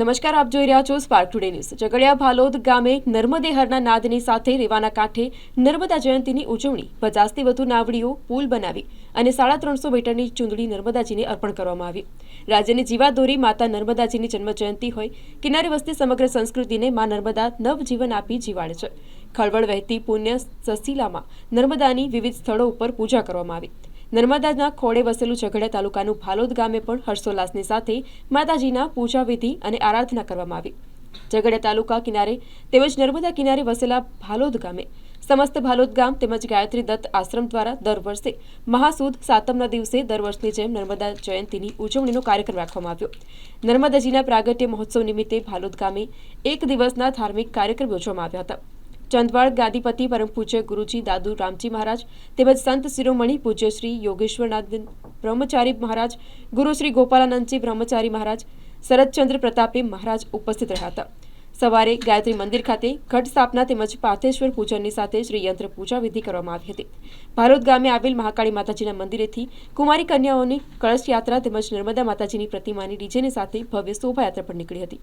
નમસ્કાર, આપ જોઈ રહ્યા છો spark today news Jhagadia Bhalod ગામે નર્મદેહરના નાદની સાથે રેવાના કાંઠે નર્મદા જયંતીની ઉજવણી. પચાસથી વધુ નાવડીઓ પુલ બનાવી અને સાડા ત્રણસો મીટરની ચૂંદડી નર્મદાજીને અર્પણ કરવામાં આવી. રાજ્યની જીવાદોરી માતા નર્મદાજીની જન્મજયંતિ હોય, કિનારે વસતી સમગ્ર સંસ્કૃતિને મા નર્મદા નવજીવન આપી જીવાડે છે. ખળવળ વહેતી પુણ્ય સસીલામાં નર્મદાની વિવિધ સ્થળો ઉપર પૂજા કરવામાં આવી. નર્મદાના ખોળે વસેલું ઝઘડિયા તાલુકાનું ભાલોદ ગામે પણ હર્ષોલ્લાસની સાથે માતાજીના પૂજા વિધિ અને આરાધના કરવામાં આવી. ઝઘડિયા તાલુકા કિનારે તેમજ નર્મદા કિનારે વસેલા ભાલોદ ગામે સમસ્ત ભાલોદ ગામ તેમજ ગાયત્રી દત્ત આશ્રમ દ્વારા દર વર્ષે મહાસુદ સાતમના દિવસે દર વર્ષની જેમ નર્મદા જયંતીની ઉજવણીનો કાર્યક્રમ રાખવામાં આવ્યો. નર્મદાજીના પ્રાગટ્ય મહોત્સવ નિમિત્તે ભાલોદ ગામે એક દિવસના ધાર્મિક કાર્યક્રમ યોજવામાં આવ્યા હતા. ચંદવાડ ગાદીપતિ પરમ પૂજ્ય ગુરુજી દાદુ રામજી મહારાજ તેમજ સંત શિરોમણી પૂજ્ય શ્રી યોગેશ્વરનાથ બ્રહ્મચારી મહારાજ, ગુરુ શ્રી ગોપાલાનંદજી બ્રહ્મચારી મહારાજ, શરદચંદ્ર પ્રતાપે મહારાજ ઉપસ્થિત રહ્યા હતા. સવારે ગાયત્રી મંદિર ખાતે ઘટ સ્થાપના તેમજ પાર્થેશ્વર પૂજનની સાથે શ્રી યંત્ર પૂજા વિધિ કરવામાં આવી હતી. ભારત ગામે આવેલ મહાકાળી માતાજીના મંદિરેથી કુમારી કન્યાઓની કળશ યાત્રા તેમજ નર્મદા માતાજીની પ્રતિમાની ડીજેની સાથે ભવ્ય શોભાયાત્રા પણ નીકળી હતી.